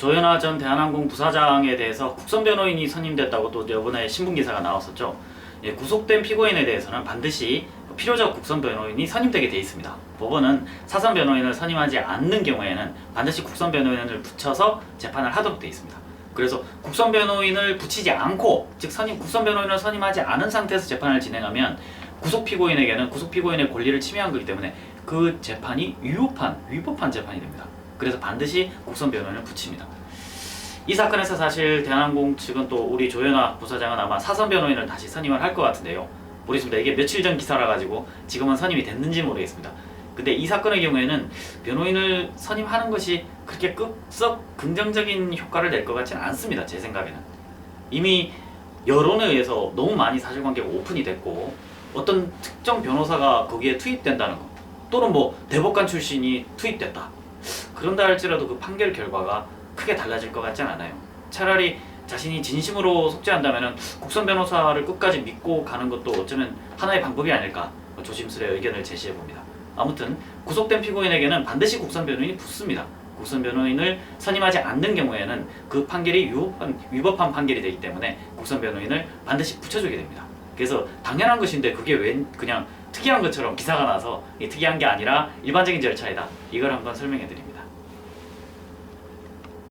조현아 전 대한항공 부사장에 대해서 국선 변호인이 선임됐다고 또 이번에 신문 기사가 나왔었죠. 예, 구속된 피고인에 대해서는 반드시 필요적 국선 변호인이 선임되게 돼 있습니다. 법원은 사선 변호인을 선임하지 않는 경우에는 반드시 국선 변호인을 붙여서 재판을 하도록 돼 있습니다. 그래서 국선 변호인을 붙이지 않고 즉 선임 국선 변호인을 선임하지 않은 상태에서 재판을 진행하면 구속 피고인에게는 구속 피고인의 권리를 침해한 거기 때문에 그 재판이 위법한 위법한 재판이 됩니다. 그래서 반드시 국선 변호인을 붙입니다. 이 사건에서 사실 대한항공 측은 또 우리 조현아 부사장은 아마 사선 변호인을 다시 선임을 할 것 같은데요. 모르겠습니다. 이게 며칠 전 기사라 가지고 지금은 선임이 됐는지 모르겠습니다. 근데 이 사건의 경우에는 변호인을 선임하는 것이 그렇게 급썩 긍정적인 효과를 낼 것 같지는 않습니다. 제 생각에는 이미 여론에 의해서 너무 많이 사실관계가 오픈이 됐고 어떤 특정 변호사가 거기에 투입된다는 것 또는 뭐 대법관 출신이 투입됐다 그런다 할지라도 그 판결 결과가 크게 달라질 것 같진 않아요. 차라리 자신이 진심으로 속죄한다면 국선 변호사를 끝까지 믿고 가는 것도 어쩌면 하나의 방법이 아닐까 조심스레 의견을 제시해 봅니다. 아무튼 구속된 피고인에게는 반드시 국선 변호인이 붙습니다. 국선 변호인을 선임하지 않는 경우에는 그 판결이 위법한, 위법한 판결이 되기 때문에 국선 변호인을 반드시 붙여주게 됩니다. 그래서 당연한 것인데 그게 왜 그냥 특이한 것처럼 기사가 나서 특이한 게 아니라 일반적인 절차이다. 이걸 한번 설명해 드립니다.